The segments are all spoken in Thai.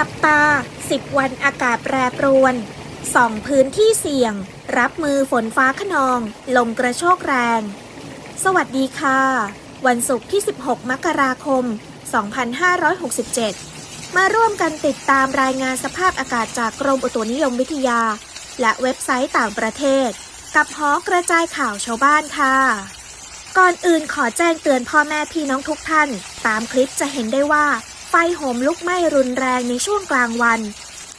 จับตา 10 วันอากาศแปรปรวนส่องพื้นที่เสี่ยง รับมือฝนฟ้าขนอง ลมกระโชกแรง สวัสดีค่ะ วันศุกร์ที่ 16 มกราคม 2567 มาร่วมกันติดตามรายงานสภาพอากาศจากกรมอุตุนิยมวิทยา และเว็บไซต์ต่างประเทศ กับหอกระจายข่าวชาวบ้านค่ะ ก่อนอื่นขอแจ้งเตือนพ่อแม่พี่น้องทุกท่าน ตามคลิปจะเห็นได้ว่า โหมลุกไหม้รุนแรงในช่วงกลางวัน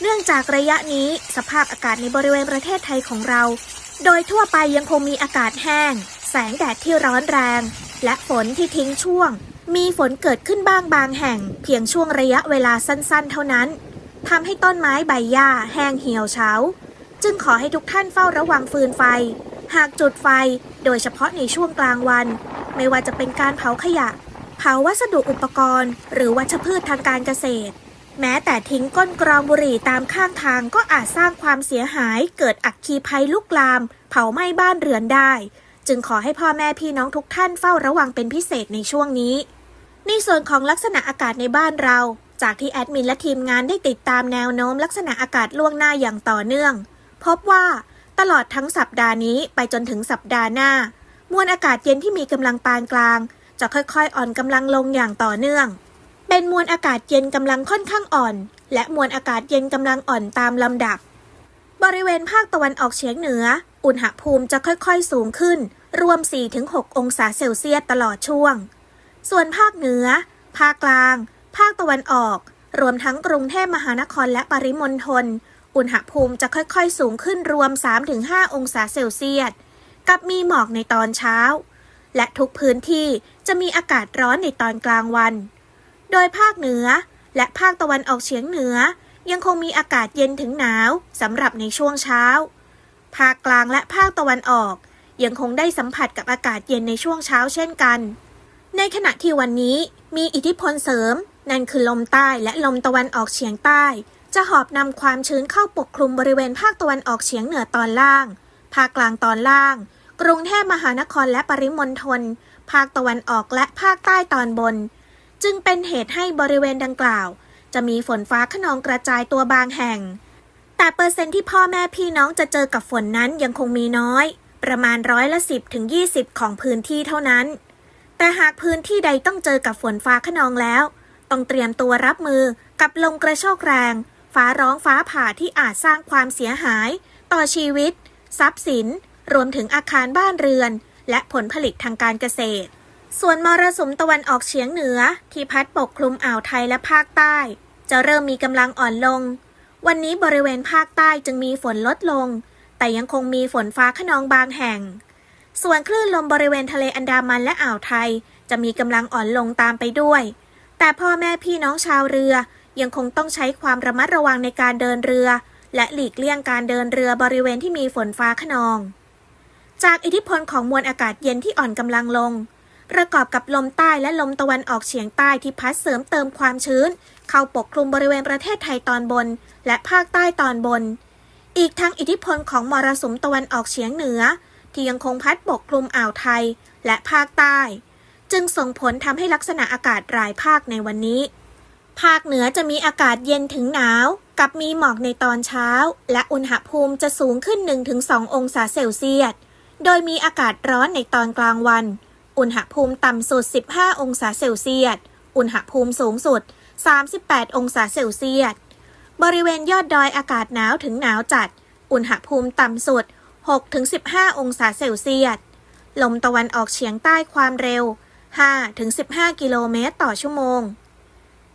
เนื่องจากระยะนี้สภาพอากาศในบริเวณประเทศไทยของเรา โดยทั่วไปยังคงมีอากาศแห้ง แสงแดดที่ร้อนแรง และฝนที่ทิ้งช่วง มีฝนเกิดขึ้นบ้างบางแห่ง เพียงช่วงระยะเวลาสั้นๆ เท่านั้นทำให้ต้นไม้ใบหญ้าแห้งเหี่ยวเฉา จึงขอให้ทุกท่านเฝ้าระวังฟืนไฟ หากจุดไฟ โดยเฉพาะในช่วงกลางวัน ไม่ว่าจะเป็นการเผาขยะ เผาวัสดุอุปกรณ์ หรือวัชพืชทางการเกษตร แม้แต่ทิ้งก้นกรองบุหรี่ตามข้างทางก็อาจสร้างความเสียหายเกิดอัคคีภัยลุกลาม เผาไหม้บ้านเรือนได้ จึงขอให้พ่อแม่พี่น้องทุกท่านเฝ้าระวังเป็นพิเศษในช่วงนี้ ในส่วนของลักษณะอากาศในบ้านเรา จากที่แอดมินและทีมงานได้ติดตามแนวโน้มลักษณะอากาศล่วงหน้าอย่างต่อเนื่อง พบว่าตลอดทั้งสัปดาห์นี้ไปจนถึงสัปดาห์หน้ามวลอากาศเย็นที่มีกำลังปานกลาง จะค่อยๆ อ่อนกำลังลงอย่างต่อเนื่อง เป็นมวลอากาศเย็นกำลังค่อนข้างอ่อน และมวลอากาศเย็นกำลังอ่อนตามลำดับ บริเวณภาคตะวันออกเฉียงเหนือ อุณหภูมิจะค่อยๆ สูงขึ้น รวม 4-6 องศาเซลเซียสตลอดช่วง ส่วนภาคเหนือ ภาคกลาง ภาคตะวันออก รวมทั้งกรุงเทพมหานครและปริมณฑล อุณหภูมิจะค่อยๆ สูงขึ้นรวม 3-5 องศาเซลเซียส กับมีหมอกในตอนเช้า และทุกพื้นที่จะมีอากาศร้อนในตอนกลางวัน โดยภาคเหนือและภาคตะวันออกเฉียงเหนือ ยังคงมีอากาศเย็นถึงหนาวสำหรับในช่วงเช้า ภาคกลางและภาคตะวันออก ยังคงได้สัมผัสกับอากาศเย็นในช่วงเช้าเช่นกัน ในขณะที่วันนี้มีอิทธิพลเสริม นั่นคือลมใต้และลมตะวันออกเฉียงใต้ จะหอบนำความชื้นเข้าปกคลุมบริเวณภาคตะวันออกเฉียงเหนือตอนล่าง ภาคกลางตอนล่าง กรุงเทพมหานครและปริมณฑล ภาคตะวันออกและภาคใต้ตอนบน จึงเป็นเหตุให้บริเวณดังกล่าว จะมีฝนฟ้าขนองกระจายตัวบางแห่ง แต่เปอร์เซ็นต์ที่พ่อแม่พี่น้องจะเจอกับฝนนั้นยังคงมีน้อย ประมาณร้อยละสิบถึงยี่สิบของพื้นที่เท่านั้น แต่หากพื้นที่ใดต้องเจอกับฝนฟ้าขนองแล้ว ต้องเตรียมตัวรับมือกับลมกระโชกแรง ฟ้าร้องฟ้าผ่าที่อาจสร้างความเสียหาย ต่อชีวิต ทรัพย์สิน รวมถึงอาคารบ้านเรือน และผลผลิตทางการเกษตร ส่วนมรสุมตะวันออกเฉียงเหนือ ที่พัดปกคลุมอ่าวไทยและภาคใต้ จะเริ่มมีกำลังอ่อนลง วันนี้บริเวณภาคใต้จึงมีฝนลดลง แต่ยังคงมีฝนฟ้าขนองบางแห่ง ส่วนคลื่นลมบริเวณทะเลอันดามันและอ่าวไทย จะมีกำลังอ่อนลงตามไปด้วย แต่พ่อแม่พี่น้องชาวเรือยังคงต้องใช้ความระมัดระวังในการเดินเรือ และหลีกเลี่ยงการเดินเรือบริเวณที่มีฝนฟ้าขนอง จากอิทธิพลของมวลอากาศเย็นที่อ่อนกำลังลง ประกอบกับลมใต้และลมตะวันออกเฉียงใต้ที่พัดเสริมเติมความชื้น เข้าปกคลุมบริเวณประเทศไทยตอนบน และภาคใต้ตอนบน อีกทั้งอิทธิพลของมรสุมตะวันออกเฉียงเหนือ ที่ยังคงพัดปกคลุมอ่าวไทยและภาคใต้ จึงส่งผลทำให้ลักษณะอากาศรายภาคในวันนี้ ภาคเหนือจะมีอากาศเย็นถึงหนาวกับมีหมอกในตอนเช้า และอุณหภูมิจะสูงขึ้น 1-2 องศาเซลเซียส โดยมีอากาศร้อนในตอนกลางวัน อุณหภูมิต่ำสุด 15 องศาเซลเซียส อุณหภูมิสูงสุด 38 องศาเซลเซียส บริเวณยอดดอยอากาศหนาวถึงหนาวจัด อุณหภูมิต่ำสุด 6-15 องศาเซลเซียส ลมตะวันออกเฉียงใต้ความเร็ว 5-15 กิโลเมตรต่อชั่วโมง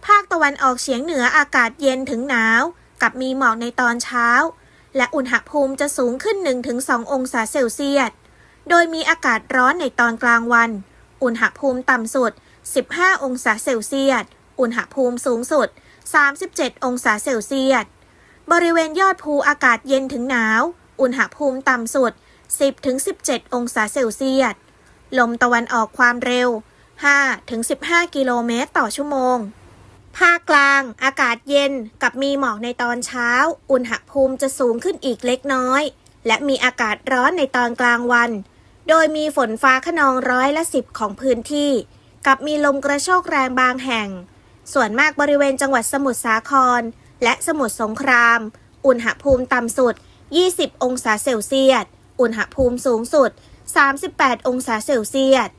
ภาคตะวันออกเฉียงเหนืออากาศเย็นถึงหนาว กับมีหมอกในตอนเช้า และอุณหภูมิจะสูงขึ้น 1-2 องศาเซลเซียส โดยมีอากาศร้อนในตอนกลางวัน อุณหภูมิต่ำสุด 15 องศาเซลเซียส อุณหภูมิสูงสุด 37 องศาเซลเซียส บริเวณยอดภูอากาศเย็นถึงหนาว อุณหภูมิต่ำสุด 10-17 องศาเซลเซียส ลมตะวันออกความเร็ว 5-15 กิโลเมตรต่อชั่วโมง ภาคกลางอากาศเย็นกับมีหมอกในตอนเช้า อุณหภูมิจะสูงขึ้นอีกเล็กน้อย และมีอากาศร้อนในตอนกลางวัน โดยมีฝนฟ้าขนองร้อยละสิบของพื้นที่ กับมีลมกระโชกแรงบางแห่ง ส่วนมากบริเวณจังหวัดสมุทรสาคร และสมุทรสงคราม อุณหภูมิต่ำสุด 20 องศาเซลเซียส อุณหภูมิสูงสุด 38 องศาเซลเซียส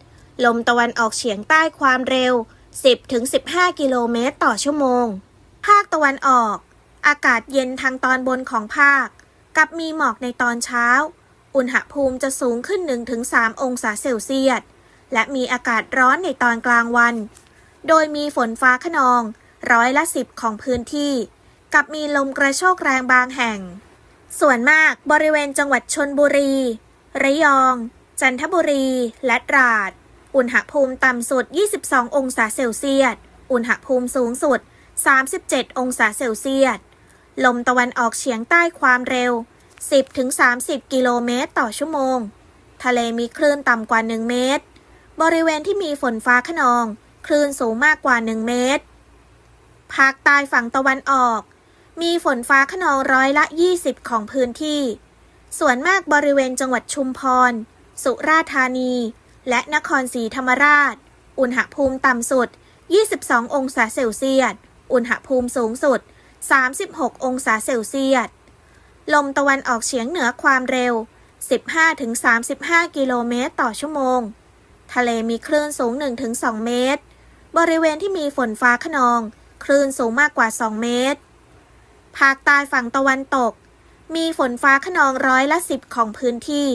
ลมตะวันออกเฉียงใต้ความเร็ว 10-15 กิโลเมตรต่อชั่วโมง ภาคตะวันออก อากาศเย็นทางตอนบนของภาค กับมีหมอกในตอนเช้า อุณหภูมิจะสูงขึ้น 1-3 องศาเซลเซียส และมีอากาศร้อนในตอนกลางวัน โดยมีฝนฟ้าขนองร้อยละสิบของพื้นที่ กับมีลมกระโชกแรงบางแห่ง ส่วนมากบริเวณจังหวัดชนบุรี ระยอง จันทบุรี และตราด อุณหภูมิต่ำสุด 22 องศาเซลเซียส อุณหภูมิสูงสุด 37 องศาเซลเซียส ลมตะวันออกเฉียงใต้ความเร็ว 10-30 กิโลเมตรต่อชั่วโมง ทะเลมีคลื่นต่ำกว่า 1 เมตร บริเวณที่มีฝนฟ้าขนอง คลื่นสูงมากกว่า 1 เมตร ภาคใต้ฝั่งตะวันออก มีฝนฟ้าขนองร้อยละ 20 ของพื้นที่ ส่วนมากบริเวณจังหวัดชุมพร สุราษฎร์ธานี และนครศรีธรรมราช อุณหภูมิต่ำสุด 22 องศาเซลเซียส อุณหภูมิสูงสุด 36 องศาเซลเซียส ลมตะวันออกเฉียงเหนือความเร็ว 15-35 กิโลเมตรต่อชั่วโมง ทะเลมีคลื่นสูง 1-2 เมตร บริเวณที่มีฝนฟ้าขนอง คลื่นสูงมากกว่า 2 เมตร ภาคใต้ฝั่งตะวันตก มีฝนฟ้าขนองร้อยละ 10 ของพื้นที่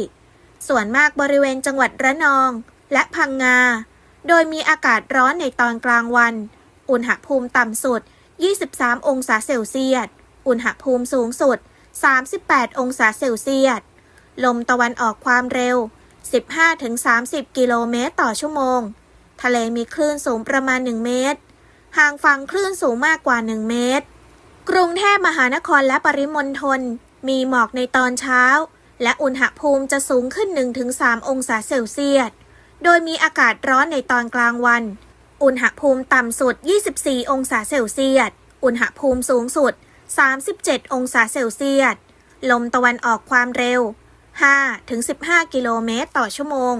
ส่วนมากบริเวณจังหวัดระนองและพังงา โดยมีอากาศร้อนในตอนกลางวัน อุณหภูมิต่ำสุด 23 องศาเซลเซียส อุณหภูมิสูงสุด 38 องศาเซลเซียส ลมตะวันออกความเร็ว 15-30 กิโลเมตรต่อชั่วโมง ทะเลมีคลื่นสูงประมาณ 1 เมตร ห่างฝั่งคลื่นสูงมากกว่า 1 เมตร กรุงเทพมหานครและปริมณฑลมีหมอกในตอนเช้า และอุณหภูมิจะสูงขึ้น 1-3 องศาเซลเซียส โดยมีอากาศร้อนในตอนกลางวัน อุณหภูมิต่ำสุด 24 องศาเซลเซียส อุณหภูมิสูงสุด 37 องศาเซลเซียส ลมตะวันออกความเร็ว 5-15 กิโลเมตรต่อชั่วโมง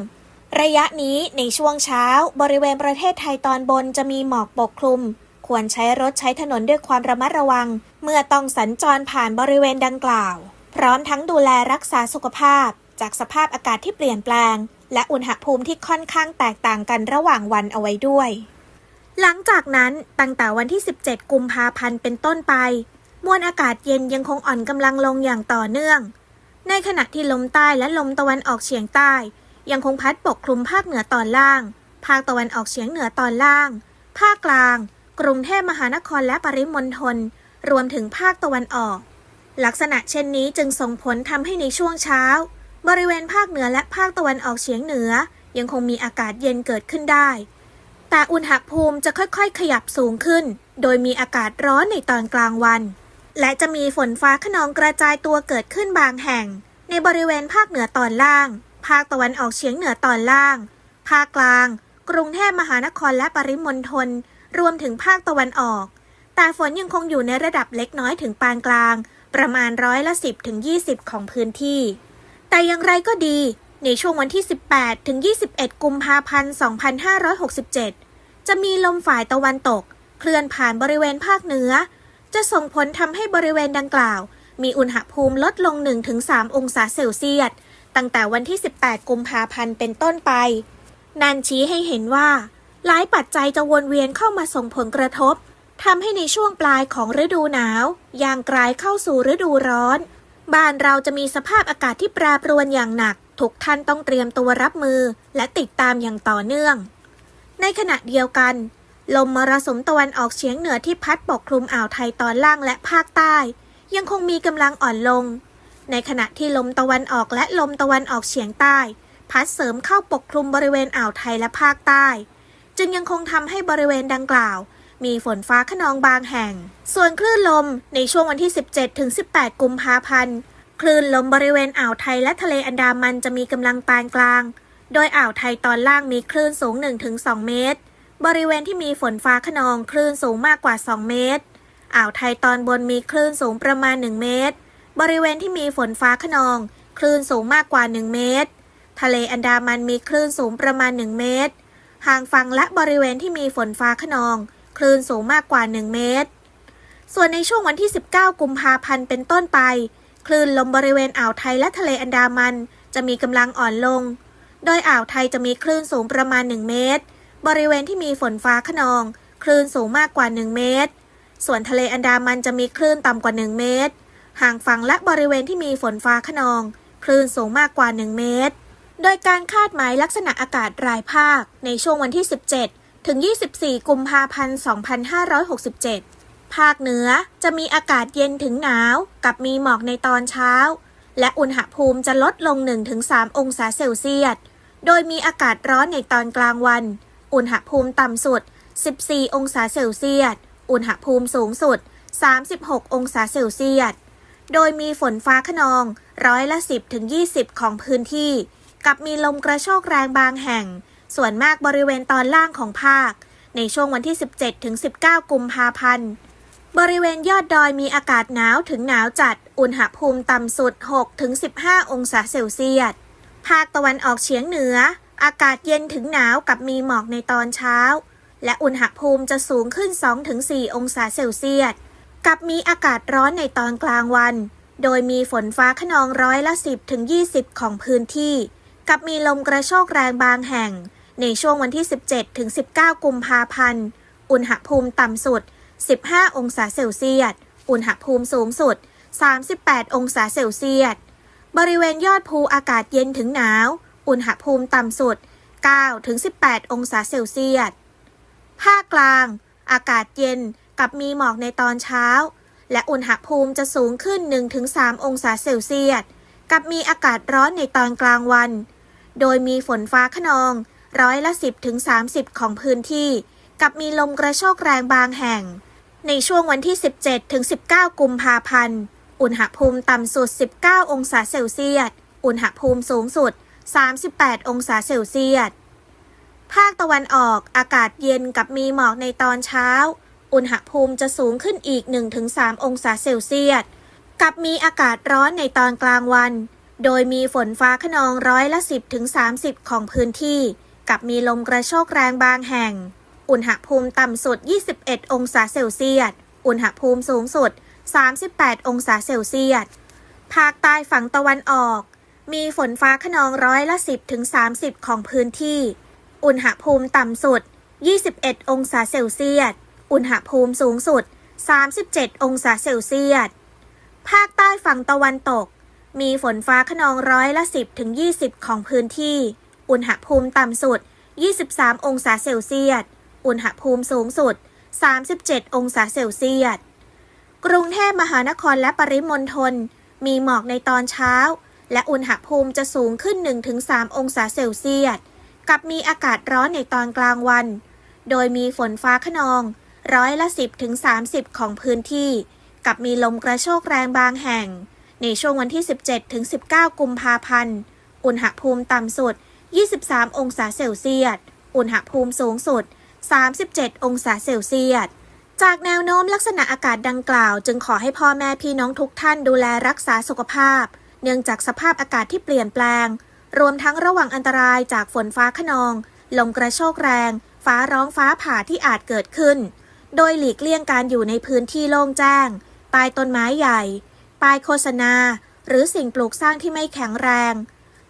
ระยะนี้ในช่วงเช้าบริเวณประเทศไทยตอนบนจะมีหมอกปกคลุม ควรใช้รถใช้ถนนด้วยความระมัดระวัง เมื่อต้องสัญจรผ่านบริเวณดังกล่าว พร้อมทั้งดูแลรักษาสุขภาพ จากสภาพอากาศที่เปลี่ยนแปลง และอุณหภูมิที่ค่อนข้างแตกต่างกันระหว่างวันเอาไว้ด้วยหลังจากนั้นตั้งแต่วันที่ 17 กุมภาพันธ์เป็นต้นไป มวลอากาศเย็นยังคงอ่อนกำลังลงอย่างต่อเนื่อง ในขณะที่ลมใต้และลมตะวันออกเฉียงใต้ ยังคงพัดปกคลุมภาคเหนือตอนล่าง ภาคตะวันออกเฉียงเหนือตอนล่าง ภาคกลาง กรุงเทพมหานครและปริมณฑล รวมถึงภาคตะวันออก ลักษณะเช่นนี้จึงส่งผลทำให้ในช่วงเช้า บริเวณภาคเหนือและภาคตะวันออกเฉียงเหนือ ยังคงมีอากาศเย็นเกิดขึ้นได้ แต่อุณหภูมิจะค่อยๆ ขยับสูงขึ้น โดยมีอากาศร้อนในตอนกลางวัน และจะมีฝนฟ้าขนองกระจายตัวเกิดขึ้นบางแห่ง ในบริเวณภาคเหนือตอนล่าง ภาคตะวันออกเฉียงเหนือตอนล่าง ภาคกลาง กรุงเทพมหานครและปริมณฑลรวมถึงภาคตะวันออก แต่ฝนยังคงอยู่ในระดับเล็กน้อยถึงปานกลาง ประมาณร้อยละ 10ถึง20 ของพื้นที่ แต่อย่างไรก็ดี ในช่วงวันที่ 18ถึง21 กุมภาพันธ์ 2567 จะมีลมฝ่ายตะวันตก เคลื่อนผ่านบริเวณภาคเหนือ จะส่งผลทำให้บริเวณดังกล่าว มีอุณหภูมิลดลง 1-3 องศาเซลเซียส ตั้งแต่วันที่ 18 กุมภาพันธ์เป็นต้นไป นั่นชี้ให้เห็นว่า หลายปัจจัยจะวนเวียนเข้ามาส่งผลกระทบทำให้ในช่วงปลายของฤดูหนาวย่างกลายเข้าสู่ฤดูร้อน บ้านเราจะมีสภาพอากาศที่แปรปรวนอย่างหนัก ทุกท่านต้องเตรียมตัวรับมือและติดตามอย่างต่อเนื่อง ในขณะเดียวกัน ลมมรสุมตะวันออกเฉียงเหนือที่พัดปกคลุมอ่าวไทยตอนล่างและภาคใต้ ยังคงมีกำลังอ่อนลง ในขณะที่ลมตะวันออกและลมตะวันออกเฉียงใต้ พัดเสริมเข้าปกคลุมบริเวณอ่าวไทยและภาคใต้ จึงยังคงทำให้บริเวณดังกล่าว มีฝนฟ้าขนองบางแห่ง ส่วนคลื่นลมในช่วงวันที่ 17ถึง18 กุมภาพันธ์คลื่นลมบริเวณอ่าวไทยและทะเลอันดามันจะมีกำลังปานกลาง โดยอ่าวไทยตอนล่างมีคลื่นสูง 1-2 เมตร บริเวณที่มีฝนฟ้าขนองคลื่นสูงมากกว่า 2 เมตร อ่าวไทยตอนบนมีคลื่นสูงประมาณ 1 เมตร บริเวณที่มีฝนฟ้าขนอง คลื่นสูงมากกว่า 1 เมตร ทะเลอันดามันมีคลื่นสูงประมาณ 1 เมตร ห่างฝั่งและบริเวณที่มีฝนฟ้าขนอง คลื่นสูงมากกว่า 1 เมตร ส่วนในช่วงวันที่ 19 กุมภาพันธ์เป็นต้นไป คลื่นลมบริเวณอ่าวไทยและทะเลอันดามันจะมีกำลังอ่อนลง โดยอ่าวไทยจะมีคลื่นสูงประมาณ 1 เมตร บริเวณที่มีฝนฟ้าขนอง คลื่นสูงมากกว่า 1 เมตร ส่วนทะเลอันดามันจะมีคลื่นต่ำกว่า 1 เมตร ห่างฝั่งและบริเวณที่มีฝนฟ้าขนอง คลื่นสูงมากกว่า 1 เมตร โดยการคาดหมายลักษณะอากาศรายภาค ในช่วงวันที่ 17 ถึง 24 กุมภาพันธ์ 2567 ภาคเหนือจะมีอากาศเย็นถึงหนาว กับมีหมอกในตอนเช้า และอุณหภูมิจะลดลง 1-3 องศาเซลเซียส โดยมีอากาศร้อนในตอนกลางวัน อุณหภูมิต่ำสุด 14 องศาเซลเซียส อุณหภูมิสูงสุด 36 องศาเซลเซียส โดยมีฝนฟ้าขนอง ร้อยละ 10ถึง20 ของพื้นที่ กับมีลมกระโชกแรงบางแห่ง ส่วนมากบริเวณตอนล่างของภาค ในช่วงวันที่ 17ถึง19 กุมภาพันธ์ บริเวณยอดดอยมีอากาศหนาวถึงหนาวจัด อุณหภูมิต่ำสุด6ถึง15 องศาเซลเซียส ภาคตะวันออกเฉียงเหนือ อากาศเย็นถึงหนาวกับมีหมอกในตอนเช้า และอุณหภูมิจะสูงขึ้น 2-4 องศาเซลเซียส กับมีอากาศร้อนในตอนกลางวัน โดยมีฝนฟ้าขนองร้อยละ 10ถึง20 ของพื้นที่ กับมีลมกระโชกแรงบางแห่ง ในช่วงวันที่ 17ถึง19 กุมภาพันธ์ อุณหภูมิต่ำสุด 15 องศาเซลเซียส อุณหภูมิสูงสุด 38 องศาเซลเซียส บริเวณยอดภูอากาศเย็นถึงหนาว อุณหภูมิต่ำสุด9ถึง18 องศาเซลเซียส ภาคกลาง อากาศเย็นกับมีหมอกในตอนเช้า และอุณหภูมิจะสูงขึ้น 1-3 องศาเซลเซียส กับมีอากาศร้อนในตอนกลางวัน โดยมีฝนฟ้าขนองร้อยละ 10-30 ของพื้นที่ กับมีลมกระโชกแรงบางแห่ง ในช่วงวันที่ 17-19 กุมภาพันธ์ อุณหภูมิต่ำสุด 19 องศาเซลเซียส อุณหภูมิสูงสุด 38 องศาเซลเซียส ภาคตะวันออกอากาศเย็นกับมีหมอกในตอนเช้า อุณหภูมิจะสูงขึ้นอีก 1-3 องศาเซลเซียส กับมีอากาศร้อนในตอนกลางวัน โดยมีฝนฟ้าขนองร้อยละ 10-30 ของพื้นที่ กับมีลมกระโชกแรงบางแห่ง อุณหภูมิต่ำสุด 21 องศาเซลเซียส อุณหภูมิสูงสุด 38 องศาเซลเซียสภาคใต้ฝั่งตะวันออก มีฝนฟ้าขนองร้อยละ 10-30 ของพื้นที่ อุณหภูมิต่ำสุด 21 องศาเซลเซียส อุณหภูมิสูงสุด 37 องศาเซลเซียส ภาคใต้ฝั่งตะวันตก มีฝนฟ้าขนองร้อยละ 10ถึง20 ของพื้นที่ อุณหภูมิต่ำสุด 23 องศาเซลเซียส อุณหภูมิสูงสุด 37 องศาเซลเซียส กรุงเทพมหานครและปริมณฑล มีหมอกในตอนเช้า และอุณหภูมิจะสูงขึ้น 1-3 องศาเซลเซียส กับมีอากาศร้อนในตอนกลางวัน โดยมีฝนฟ้าขนอง ร้อยละ 10ถึง30 ของพื้นที่ กับมีลมกระโชกแรงบางแห่ง ในช่วงวันที่ 17ถึง19 กุมภาพันธ์ อุณหภูมิต่ำสุด 23 องศาเซลเซียส อุณหภูมิสูงสุด 37 องศาเซลเซียสจากแนวโน้มลักษณะอากาศดังกล่าว จึงขอให้พ่อแม่พี่น้องทุกท่านดูแลรักษาสุขภาพ เนื่องจากสภาพอากาศที่เปลี่ยนแปลง รวมทั้งระวังอันตรายจากฝนฟ้าขนอง ลมกระโชกแรง ฟ้าร้องฟ้าผ่าที่อาจเกิดขึ้น โดยหลีกเลี่ยงการอยู่ในพื้นที่โล่งแจ้งใต้ต้นไม้ใหญ่ป้ายโฆษณา หรือสิ่งปลูกสร้างที่ไม่แข็งแรง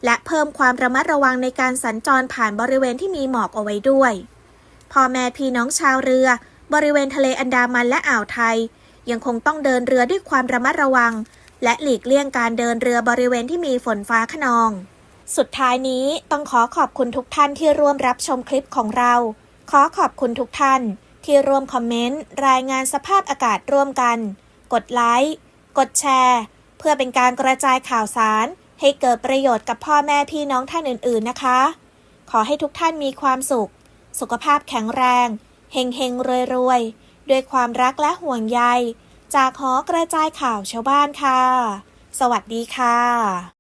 และเพิ่มความระมัดระวังในการสัญจรผ่านบริเวณที่มีหมอกเอาไว้ด้วยพ่อแม่พี่น้องชาวเรือ บริเวณทะเลอันดามันและอ่าวไทย ยังคงต้องเดินเรือด้วยความระมัดระวัง และหลีกเลี่ยงการเดินเรือบริเวณที่มีฝนฟ้าขนอง สุดท้ายนี้ต้องขอขอบคุณทุกท่านที่ร่วมรับชมคลิปของเรา ขอขอบคุณทุกท่าน ที่ร่วมคอมเมนต์ รายงานสภาพอากาศร่วมกัน กดไลค์ กดแชร์ เพื่อเป็นการกระจายข่าวสาร ให้เกิดประโยชน์กับพ่อแม่พี่น้องท่านอื่น ๆนะคะ ขอให้ทุกท่านมีความสุข สุขภาพแข็งแรง เฮงเฮงรวยรวยด้วยความรักและห่วงใย จากหอกระจายข่าวชาวบ้านค่ะ สวัสดีค่ะ